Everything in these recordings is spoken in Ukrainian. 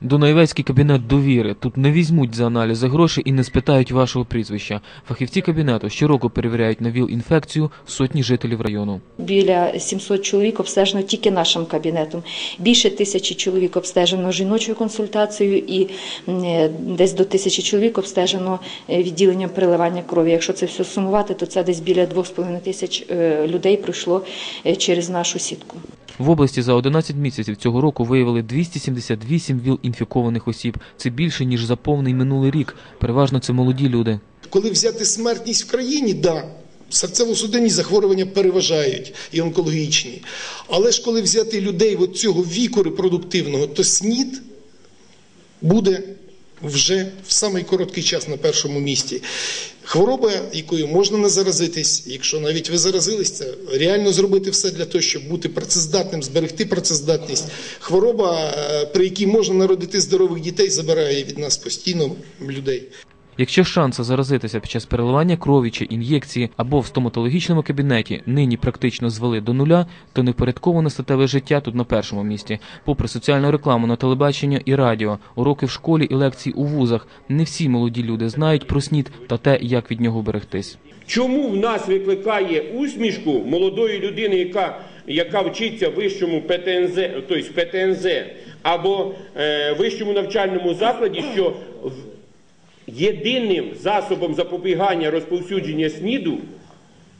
Дунаєвецький кабінет довіри. Тут не візьмуть за аналізи гроші і не спитають вашого прізвища. Фахівці кабінету щороку перевіряють на ВІЛ-інфекцію сотні жителів району. Біля 700 чоловік обстежено тільки нашим кабінетом. Більше тисячі чоловік обстежено жіночою консультацією і десь до тисячі чоловік обстежено е, відділенням переливання крові. Якщо це все сумувати, то це десь біля 2,5 тисяч е, людей пройшло е, через нашу сітку. В області за 11 місяців цього року виявили 278 ВІЛ-інфікованих осіб. Це більше, ніж за повний минулий рік. Переважно це молоді люди. Коли взяти смертність в країні, да, серцево-судинні захворювання переважають і онкологічні. Але ж коли взяти людей от цього віку репродуктивного, то СНІД буде вже в самий короткий час на першому місці. Хвороба, якою можна не заразитись, якщо навіть ви заразились, це реально зробити все для того, щоб бути працездатним, зберегти працездатність. Хвороба, е, при якій можна народити здорових дітей, забирає від нас постійно людей. Якщо шанси заразитися під час переливання крові чи ін'єкції або в стоматологічному кабінеті нині практично звели до нуля, то невпорядковане статеве життя тут на першому місці. Попри соціальну рекламу на телебаченні і радіо, уроки в школі і лекції у вузах, не всі молоді люди знають про снід та те, як від нього берегтись. Чому в нас викликає усмішку молодої людини, яка, яка вчиться в вищому ПТНЗ, тобто ПТНЗ або е, вищому навчальному закладі, що єдиним засобом запобігання розповсюдження СНІДу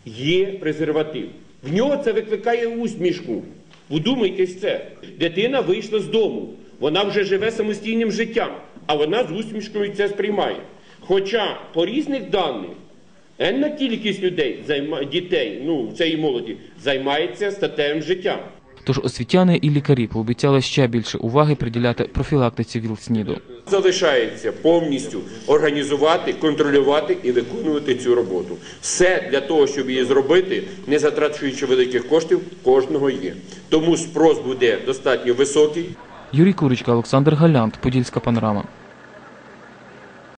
є презерватив. В нього це викликає усмішку. Вдумайтесь це. Дитина вийшла з дому, вона вже живе самостійним життям, а вона з усмішкою це сприймає. Хоча по різних даних енна кількість людей, дітей, ну цієї молоді, займається статевим життям. Тож освітяни і лікарі пообіцяли ще більше уваги приділяти профілактиці ВІЛ-СНІДу. Залишається повністю організувати, контролювати і виконувати цю роботу. Все для того, щоб її зробити, не затрачуючи великих коштів, кожного є. Тому спрос буде достатньо високий. Юрій Курочка, Олександр Галянт, Подільська панорама.